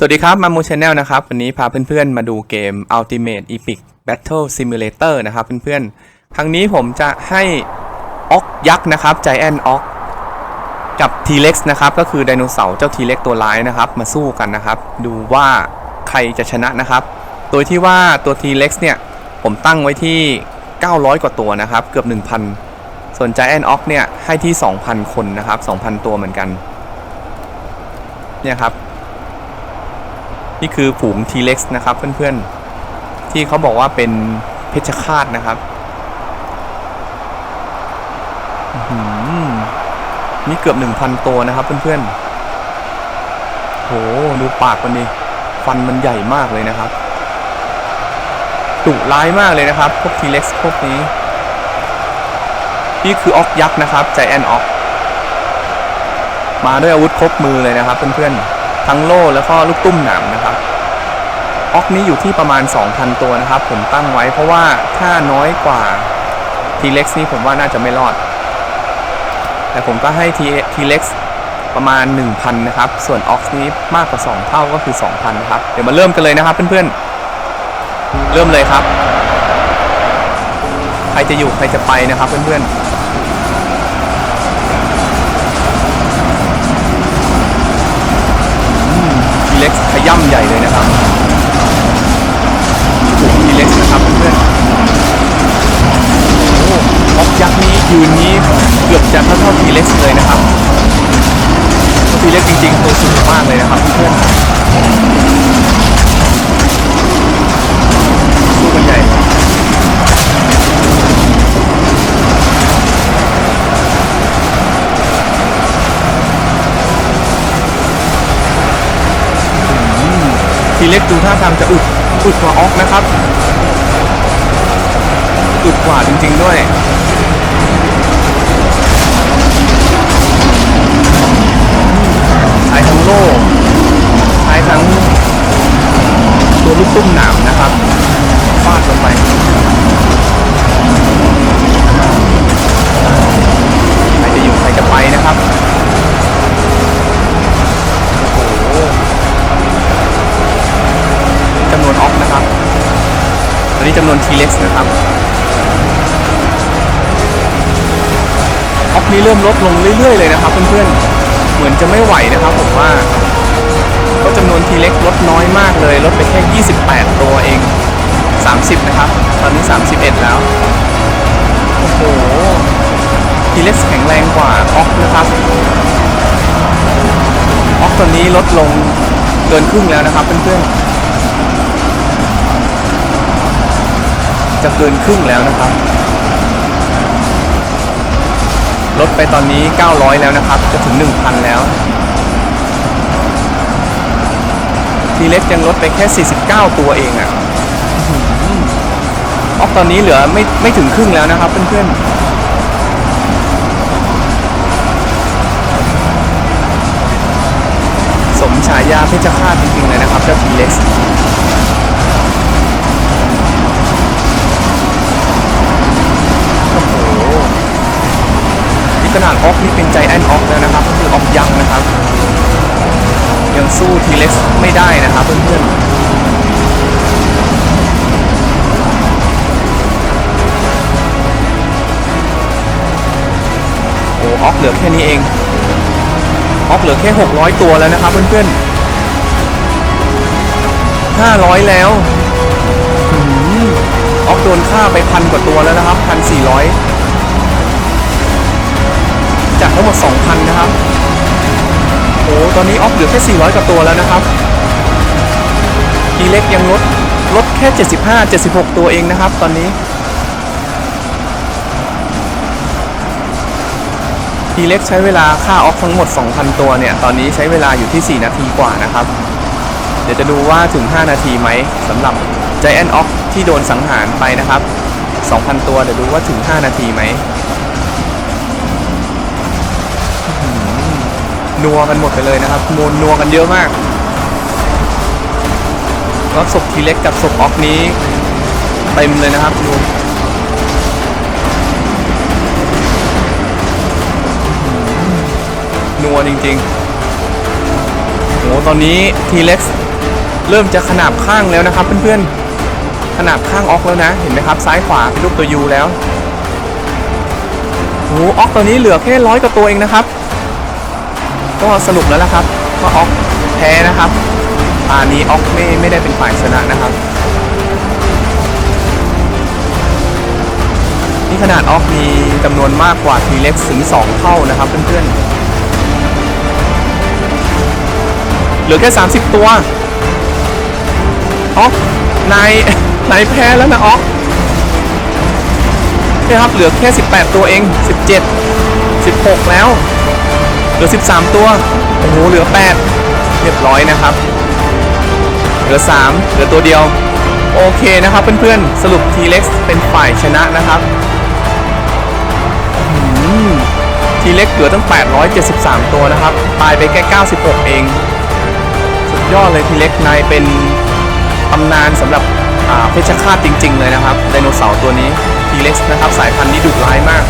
สวัสดีครับมามูชแนลนะครับ วันนี้พาเพื่อนๆมาดูเกม Ultimate Epic Battle Simulator นะครับเพื่อนๆ ครั้งนี้ผมจะให้ออกยักษ์นะครับ Giant Ox กับ T-Rex นะครับ ก็คือไดโนเสาร์เจ้า T-Rex ตัวร้ายนะครับ มาสู้กันนะครับ ดูว่าใครจะชนะนะครับ โดยที่ว่าตัว T-Rex เนี่ย ผมตั้งไว้ที่ 900 กว่าตัวนะครับ เกือบ 1,000 ส่วน Giant Ox เนี่ยให้ที่ 2,000 คนนะครับ 2,000 ตัวเหมือนกัน เนี่ยครับ นี่คือฝูง T-Rex นะครับ เพื่อนๆ ที่เขาบอกว่าเป็นเพชฌฆาตนะครับอื้อหือนี่เกือบ1,000ตัวนะครับ เพื่อนๆโหดูปากมันดิฟันมันใหญ่มากเลยนะครับดุร้ายมากเลยนะครับ พวก T-Rex พวกนี้ นี่คือออกยักษ์นะครับ Giant Ox มาด้วยอาวุธครบมือเลยนะครับ เพื่อนๆ ทั้งโล่แล้วก็ลูกตุ้มหนามนะ ออกนี้อยู่ที่ประมาณ 2,000 ตัวนะครับ ผมตั้งไว้เพราะว่าถ้าน้อยกว่า T-Rex นี่ผมว่าน่าจะไม่รอด แต่ผมก็ให้ T- T-Rex ประมาณ 1,000 นะครับ ส่วน Ox นี้มากกว่า 2 เท่าก็คือ 2,000 นะครับ เดี๋ยวมาเริ่มกันเลยนะครับเพื่อนๆ เริ่มเลยครับ ใครจะอยู่ใครจะไปนะครับเพื่อนๆทีเล็กขย่ำใหญ่เลยนะครับ ครับเพื่อนโอ้ออกยักษ์นี้ยืนนี้เกือบจะเท่าเท่าทีเล็กเลยนะครับทีเล็กจริงๆตัวสูงมากเลยนะครับเพื่อนสู้กันใหญ่ทีเล็กดูท่าทางจะอึดอึดกว่าออกนะครับ กว่าจริง ๆ ด้วย ใช้ทั้งโล่ใช้ทั้งตัวลูกตุ้มหนามนะครับฟาดลงไปใครจะอยู่ใครจะไปนะครับโอ้จำนวนออกนะครับ อันนี้จำนวน T-Rex นะครับ นี้เริ่มลดลงเรื่อยๆเลยนะครับ เพื่อนๆ เหมือนจะไม่ไหวนะครับผมว่าก็จำนวนทีเล็กลดน้อยมากเลยลดไปแค่ 28 ตัวเอง 30 นะครับ ตอนนี้ 31 แล้ว โอ้โห ทีเล็กแข็งแรงกว่าออกนะครับออกตอนนี้ลดลงเกินครึ่งแล้วนะครับเพื่อนๆ จะเกินครึ่งแล้วนะครับ ลดไปตอนนี้ 900 แล้วนะครับ จะถึง 1,000 แล้ว ทีเล็กยังลดไปแค่ 49 ตัวเองอะ่ะอื้อหือออกตอนนี้เหลือไม่ไม่ถึงครึ่งแล้วนะครับ เพื่อนๆสมฉายาเพชฌฆาตจริงๆเลยนะครับ เจ้าทีเล็ก ขนาดออกนี่เป็นใจแอนออกแล้วนะครับก็คือออกยักษ์นะครับ ยังสู้ทีเล็กไม่ได้นะครับเพื่อนๆโอ้ออกเหลือแค่นี้เองออกเหลือแค่ 600 ตัวแล้วนะครับเพื่อนๆ500 แล้วออกโดนฆ่าไปพันกว่าตัวแล้วนะครับพันสี่ร้อย จากทั้งหมด 2,000 นะครับ โอ้ตอนนี้ออฟเหลือแค่ 400กว่าตัวแล้วนะครับทีเล็กยังลดลดแค่ 75 76 ตัวเองนะครับ ตอนนี้ทีเล็กใช้เวลาฆ่าออฟทั้งหมด 2,000 ตัวเนี่ย ตอนนี้ใช้เวลาอยู่ที่ 4 นาทีกว่านะครับ เดี๋ยวจะดูว่าถึง 5 นาทีไหมสำหรับ Giant Ox ที่โดนสังหารไปนะครับ 2,000 ตัวเดี๋ยวดูว่าถึง 5 นาทีไหม นัวกันหมดไปเลยนะครับนัวนัวกันเยอะมากแล้วศพทีเล็กกับศพออกนี้เต็มเลยนะครับดูนัวจริงๆโหตอนนี้ทีเล็กเริ่มจะขนาบข้างแล้วนะครับเพื่อนๆ ขนาบข้างออกแล้วนะ เห็นไหมครับ ซ้ายขวาเป็นรูปตัวยูแล้วโอ้ออกตัวนี้เหลือแค่ร้อยกว่าตัวเองนะครับ ก็สรุปแล้วละครับว่าออกแพ้นะครับตานี้ออกไม่ไม่ได้เป็นฝ่ายชนะนะครับ นี่ขนาดออกมีจำนวนมากกว่าทีเล็กถึง 2 เท่านะครับเพื่อนๆ เหลือแค่ 30 ตัวออกนายนายแพ้แล้วนะออกนี่ครับเหลือแค่ 18 ตัวเอง 17 16 แล้ว เหลือ 13 ตัว โอ้โห เหลือ 8 เรียบร้อยนะครับ เหลือ 3 เหลือตัวเดียว โอเคนะครับเพื่อนๆ สรุป T-Rex เป็นฝ่ายชนะนะครับทีเล็กเหลือตั้ง 873 ตัวนะครับ ตายไปแค่ 96 เอง สุดยอดเลยทีเล็กนายเป็นตำนานสำหรับเพชฌฆาตจริง ๆ เลยนะครับไดโนเสาร์ตัวนี้ทีเล็กนะครับ สายพันธุ์นี้ดุร้ายมาก